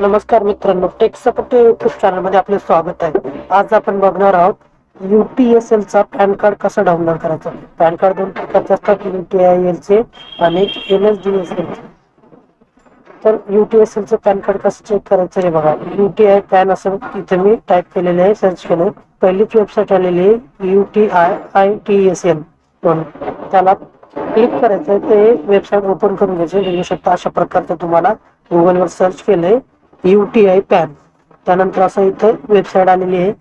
नमस्कार मित्रांनो tech support YouTube चॅनलमध्ये आपले स्वागत आहे. आज आपण बघणार आहोत युटीएसएल चा पॅन कार्ड कसा डाउनलोड करायचा? पॅन कार्ड दोन प्रकारचे असतात युटीआयएल चे आणि N S D S L चे तर युटीएसएल चे पॅन कार्ड कसं चेक करायचं हे बघा. युटीआय पॅन असं इथे मी टाईप केलेले आहे सर्च केलं. पहिलीच वेबसाईट आलेली आहे UTI I T S L. म्हणून त्याला क्लिक करायचं ते वेबसाईट ओपन करून घ्यायचे बघू शकता अशा प्रकारचं तुम्हाला गुगलवर सर्च केलंय. युटीआय पॅन त्यानंतर असं इथं वेबसाईट आलेली आहे.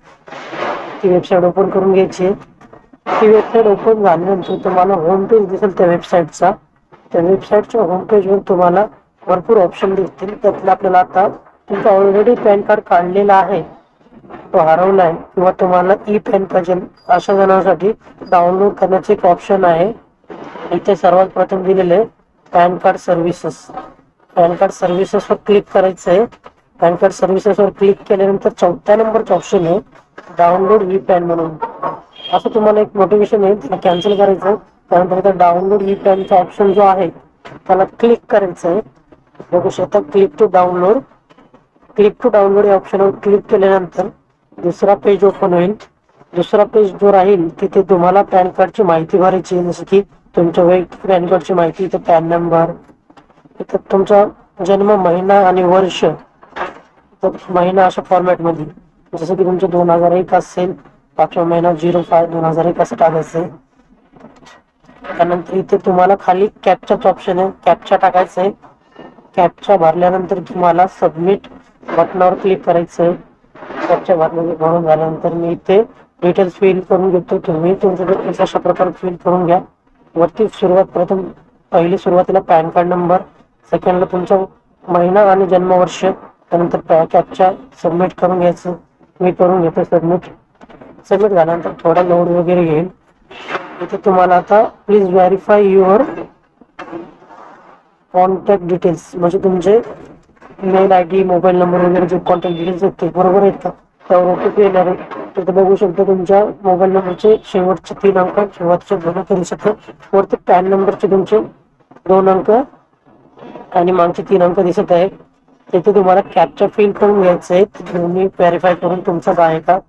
ती वेबसाईट ओपन करून घ्यायची आहे. ती वेबसाईट ओपन झाल्यानंतर तुम्हाला होम पेज दिसेल त्या वेबसाईटचा त्या वेबसाईटच्या होम पेजवर तुम्हाला भरपूर ऑप्शन दिसतील. त्यातलं आपल्याला आता तुमचा ऑलरेडी पॅन कार्ड काढलेला आहे. तो हरवला आहे. किंवा तुम्हाला ई पॅन पाहिजे. अशा जणांसाठी डाउनलोड करण्याचे एक ऑप्शन आहे. इथे सर्वात प्रथम दिलेले आहे PAN card services PAN card सर्व्हिसेसवर click करायचं आहे. पॅन कार्ड सर्व्हिसेसवर क्लिक केल्यानंतर चौथ्या नंबरचं ऑप्शन आहे डाउनलोड ई पॅन म्हणून. असं तुम्हाला एक नोटिफिकेशन येईल त्याला कॅन्सल करायचं. त्यानंतर इथं डाउनलोड ई पॅनचा ऑप्शन जो आहे त्याला क्लिक करायचं आहे बघू शकता click to download click to download या ऑप्शनवर क्लिक केल्यानंतर दुसरा पेज ओपन होईल. दुसरा पेज जो राहील तिथे तुम्हाला पॅन कार्डची माहिती भरायची आहे. जसं की तुमच्या वैयक्तिक पॅन कार्डची माहिती इथं पॅन नंबर इथं तुमचा जन्म महिना आणि वर्ष तर महिना अशा फॉर्मॅटमध्ये जसं की तुमचं दोन हजार एक असेल पाचवा महिना झिरो फाय दोन हजार एक असं टाकायचं आहे. त्यानंतर इथे तुम्हाला खाली कॅपचाच ऑप्शन आहे. कॅपचा टाकायचं आहे. कॅपचा भरल्यानंतर तुम्हाला सबमिट बटनावर क्लिक करायचं आहे. कॅपचा भरल्या भरून झाल्यानंतर मी इथे डिटेल्स फिल करून घेतो. तुम्ही तुमचे डिटेल्स अशा प्रकारे फिल करून घ्या. वरती सुरुवात प्रथम पहिली सुरुवातीला पॅन कार्ड नंबर सेकंडला तुमचा महिना आणि जन्मवर्ष. त्यानंतर कॅपचा सबमिट करून घ्यायचं. मी करून घेतो सबमिट. सबमिट झाल्यानंतर थोडा लोड वगैरे घेईल इथे तुम्हाला आता please verify your contact details म्हणजे तुमचे mail I D mobile number वगैरे जे कॉन्टॅक्ट डिटेल्स आहेत ते बरोबर आहेत का? त्यावर ओटीपी येणार आहे. तर बघू शकतो तुमच्या मोबाईल नंबरचे शेवटचे तीन अंक शेवटचे दोन अंक दिसत आहे वरती पॅन नंबरचे तुमचे दोन अंक आणि मागचे तीन अंक दिसत आहे तिथे तुम्हाला कॅप्चर फिल करून घ्यायचं आहे दोन्ही तुम्ही व्हेरीफाय करून तुमचं आहे का?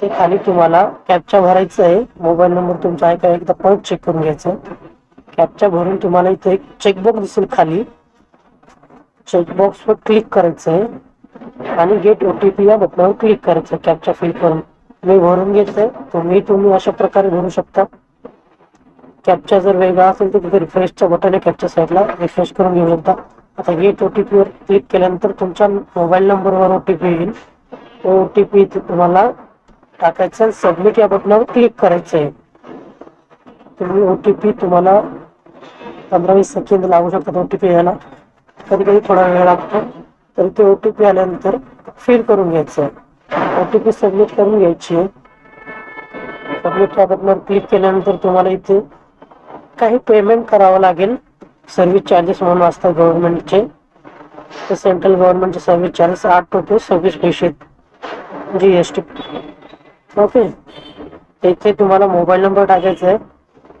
ते खाली तुम्हाला कॅपचा भरायचं आहे. मोबाईल नंबर तुमचा आहे का? एकदा परत चेक करून घ्यायचं. कॅपचा भरून तुम्हाला इथे एक चेकबॉक्स दिसेल खाली. चेकबॉक्सवर क्लिक करायचं आहे. आणि गेट ओ टी पी या बटनावर क्लिक करायचं कॅपचा फिल करून मी भरून घेतलंय. तुम्ही तुम्ही अशा प्रकारे भरू शकता. कॅपचा जर वेगळा असेल तर तिथे रिफ्रेशच्या बटन आहे कॅपच्या साईडला रिफ्रेश करून घेऊ शकता. आता गेट ओटीपीवर क्लिक केल्यानंतर तुमच्या मोबाईल नंबरवर ओटीपी येईल. तो ओटीपी तुम्हाला टाकायचं सबमिट या बटनावर क्लिक करायचं आहे. तुम्ही ओटीपी तुम्हाला पंधरा वीस सेकंद लागू शकतात ओटीपी यायला. कधी कधी थोडा वेळ लागतो. तरी ते ओटीपी आल्यानंतर फिल करून घ्यायचं आहे. ओटीपी सबमिट करून घ्यायची आहे. सबमिट या बटनावर क्लिक केल्यानंतर तुम्हाला इथे काही पेमेंट करावं लागेल. सर्व्हिस चार्जेस म्हणून असतात गव्हर्नमेंटचे तर सेंट्रल गव्हर्नमेंटचे सर्व्हिस चार्जेस आठ रुपये सव्वीस पैसे जी एस टी. ओके इथे तुम्हाला मोबाईल नंबर टाकायचा आहे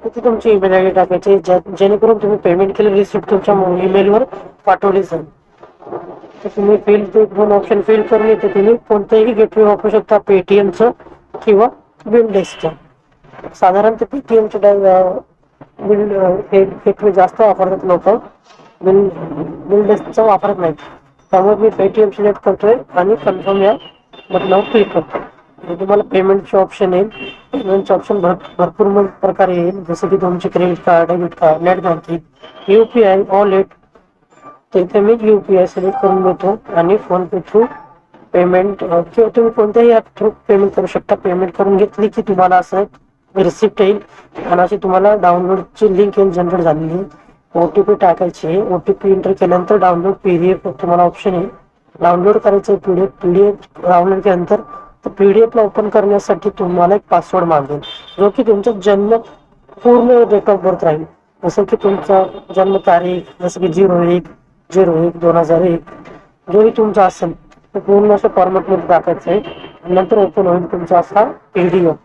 तिथे तुमची ईमेल आय डी टाकायची. ज्या- जेणेकरून तुम्ही पेमेंट केलं रिसिप्ट तुमच्या ईमेलवर पाठवली जाईल. तर तुम्ही फिल दोन ऑप्शन फिल करून येते तुम्ही कोणतेही गेटवे वापरू शकता पेटीएमचं किंवा बिल डेस्कचं साधारण ते पेटीएमचं बिल हे जास्त वापरतात लोक. बिल बिल डेस्कचा वापरत नाहीत. त्यामुळे मी पेटीएम सिलेक्ट करतोय आणि कन्फर्म या बटनावर क्लिक करतो म्हणजे तुम्हाला पेमेंटचे ऑप्शन येईल. पेमेंटचे ऑप्शन भर भरपूर प्रकारे येईल. जसं की तुमचे credit card debit card net banking U P I wallet तिथे मी यू पी आय सिलेक्ट करून देतो आणि फोन पे थ्रू पेमेंट किंवा तुम्ही कोणत्याही ॲप थ्रू पेमेंट करू शकता. पेमेंट करून घेतली की तुम्हाला असं रिसिप्ट येईल. आणि अशी तुम्हाला डाउनलोडची लिंक येईल जनरेट झालेली ओ टी पी टाकायची आहे. ओ टी पी एंटर केल्यानंतर डाउनलोड पी डी एफ तुम्हाला ऑप्शन येईल. डाउनलोड करायचं आहे P D F P D F download केल्यानंतर तर पी डी एफला ओपन करण्यासाठी तुम्हाला एक पासवर्ड मागेल. जो की तुमचा जन्म पूर्ण डेट ऑफ बर्थ राहील. जसं की तुमचा जन्म तारीख जसं की झिरो एक झिरो एक दोन हजार एक. जोही तुमचा असेल. तो पूर्ण असं फॉर्मॅटमध्ये टाकायचं आहे. नंतर ओपन होईल तुमचा असा पी डी एफ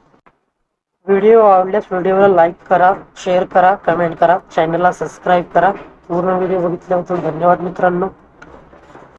व्हिडिओ आवडल्यास व्हिडिओला लाईक करा शेअर करा कमेंट करा चॅनलला सबस्क्राईब करा. पूर्ण व्हिडिओ बघितल्याबद्दल धन्यवाद मित्रांनो.